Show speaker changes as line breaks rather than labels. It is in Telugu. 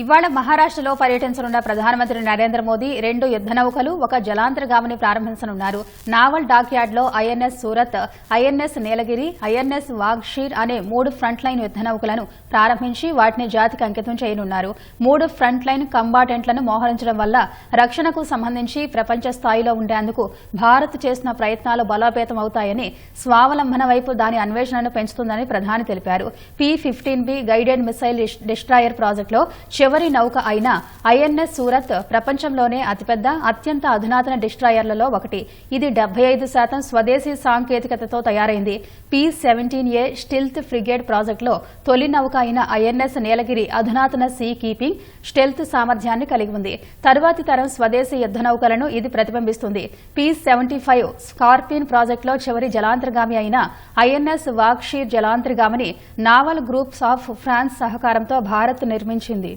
ఇవాళ మహారాష్ట్రలో పర్యటించనున్న ప్రధానమంత్రి నరేంద్ర మోదీ రెండు యుద్ద నౌకలు ఒక జలాంతర్గామిని ప్రారంభించనున్నారు. నావల్ డాక్ యార్డ్లో INS Surat INS Nilgiri INS Vaghsheer అనే మూడు ఫ్రంట్ లైన్ యుద్ద నౌకలను ప్రారంభించి వాటిని జాతికి అంకితం చేయనున్నారు. మూడు ఫ్రంట్ లైన్ కంబాటెంట్లను మోహరించడం వల్ల రక్షణకు సంబంధించి ప్రపంచ స్థాయిలో ఉండేందుకు భారత్ చేసిన ప్రయత్నాలు బలోపేతం అవుతాయని స్వావలంబన వైపు దాని అన్వేషణను పెంచుతుందని ప్రధాని తెలిపారు. P fifteen B guided missile destroyer ప్రాజెక్టులో చివరి నౌక అయిన ఐఎన్ఎస్ సూరత్ ప్రపంచంలోనే అతిపెద్ద అత్యంత అధునాతన డిస్ట్రాయర్లలో ఒకటి. ఇది డెబ్బై ఐదు శాతం స్వదేశీ సాంకేతికతతో తయారైంది. పి సెవెంటీన్ ఏ స్టిల్త్ ఫ్రిగేడ్ ప్రాజెక్టులో తొలి నౌక అయిన ఐఎన్ఎస్ నీలగిరి అధునాతన సీ కీపింగ్ స్టెల్త్ సామర్థ్యాన్ని కలిగి ఉంది. తరువాతి తరం స్వదేశీ యుద్ద నౌకలను ఇది ప్రతిబింబిస్తుంది. పి సెవెంటీ ఫైవ్ స్కార్పిన్ ప్రాజెక్టులో చివరి జలాంతర్గామి అయిన ఐఎన్ఎస్ వాక్షీర్ జలాంతర్గామిని నావల్ గ్రూప్స్ ఆఫ్ ఫ్రాన్స్ సహకారంతో భారత్ నిర్మించింది.